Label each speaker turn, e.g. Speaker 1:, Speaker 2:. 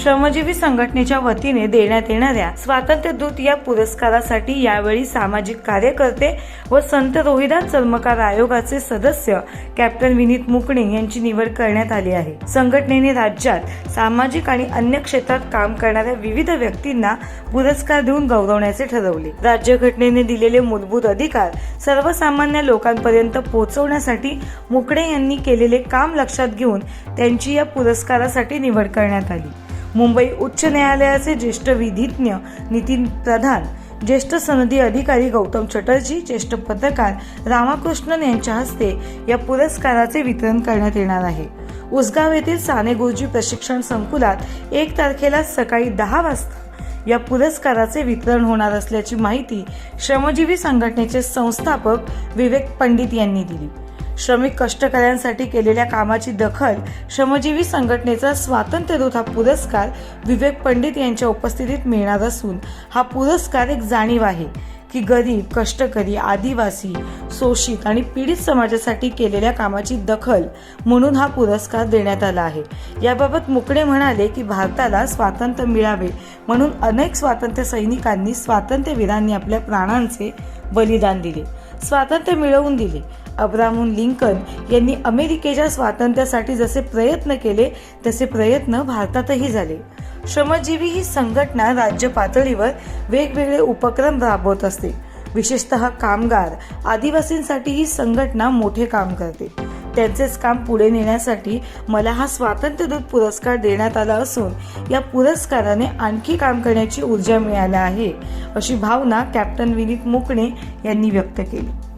Speaker 1: श्रमजीवी संघटनेच्या वतीने देण्यात येणाऱ्या स्वातंत्र्य दूत या पुरस्कारासाठी यावेळी सामाजिक कार्यकर्ते व संत रोहिदास चर्मकार आयोगाचे सदस्य कॅप्टन विनीत मुकणे यांची निवड करण्यात आली आहे. संघटनेने राज्यात सामाजिक आणि अन्य क्षेत्रात काम करणाऱ्या विविध व्यक्तींना पुरस्कार देऊन गौरवण्याचे ठरवले. राज्यघटनेने दिलेले मूलभूत अधिकार सर्वसामान्य लोकांपर्यंत पोहोचवण्यासाठी मुकडे यांनी केलेले काम लक्षात घेऊन त्यांची या पुरस्कारासाठी निवड करण्यात आली. मुंबई उच्च न्यायालयाचे ज्येष्ठ विधिज्ञ नितीन प्रधान ज्येष्ठ सनदी अधिकारी गौतम चटर्जी ज्येष्ठ पत्रकार रामाकृष्णन यांच्या हस्ते या पुरस्काराचे वितरण करण्यात येणार आहे. उसगाव येथील साने गुरुजी प्रशिक्षण संकुलात एक तारखेला सकाळी दहा वाजता या पुरस्काराचे वितरण होणार असल्याची माहिती श्रमजीवी संघटनेचे संस्थापक विवेक पंडित यांनी दिली. श्रमिक कष्टकऱ्यांसाठी केलेल्या कामाची दखल श्रमजीवी संघटनेचा स्वातंत्र्यदूत हा पुरस्कार विवेक पंडित यांच्या उपस्थितीत मिळणार असून हा पुरस्कार एक जाणीव आहे की गरीब कष्टकरी आदिवासी शोषित आणि पीडित समाजासाठी केलेल्या कामाची दखल म्हणून हा पुरस्कार देण्यात आला आहे. याबाबत मुकडे म्हणाले की भारताला स्वातंत्र्य मिळावे म्हणून अनेक स्वातंत्र्य सैनिकांनी स्वातंत्र्यवीरांनी आपल्या प्राणांचे बलिदान दिले. स्वातंत्र्य मिळवून दिले. अब्राहम लिंकन यांनी अमेरिकेच्या स्वातंत्र्यासाठी जसे प्रयत्न केले तसे प्रयत्न भारतातही झाले. श्रमजीवी ही संघटना राज्य पातळीवर वेगवेगळे उपक्रम राबवत असते. विशेषतः कामगार आदिवासींसाठी ही संघटना मोठे काम करते. त्यांचेच काम पुढे नेण्यासाठी मला हा स्वातंत्र्यदूत पुरस्कार देण्यात आला असून या पुरस्काराने आणखी काम करण्याची ऊर्जा मिळाली आहे अशी भावना कॅप्टन विनीत मुकणे यांनी व्यक्त केली.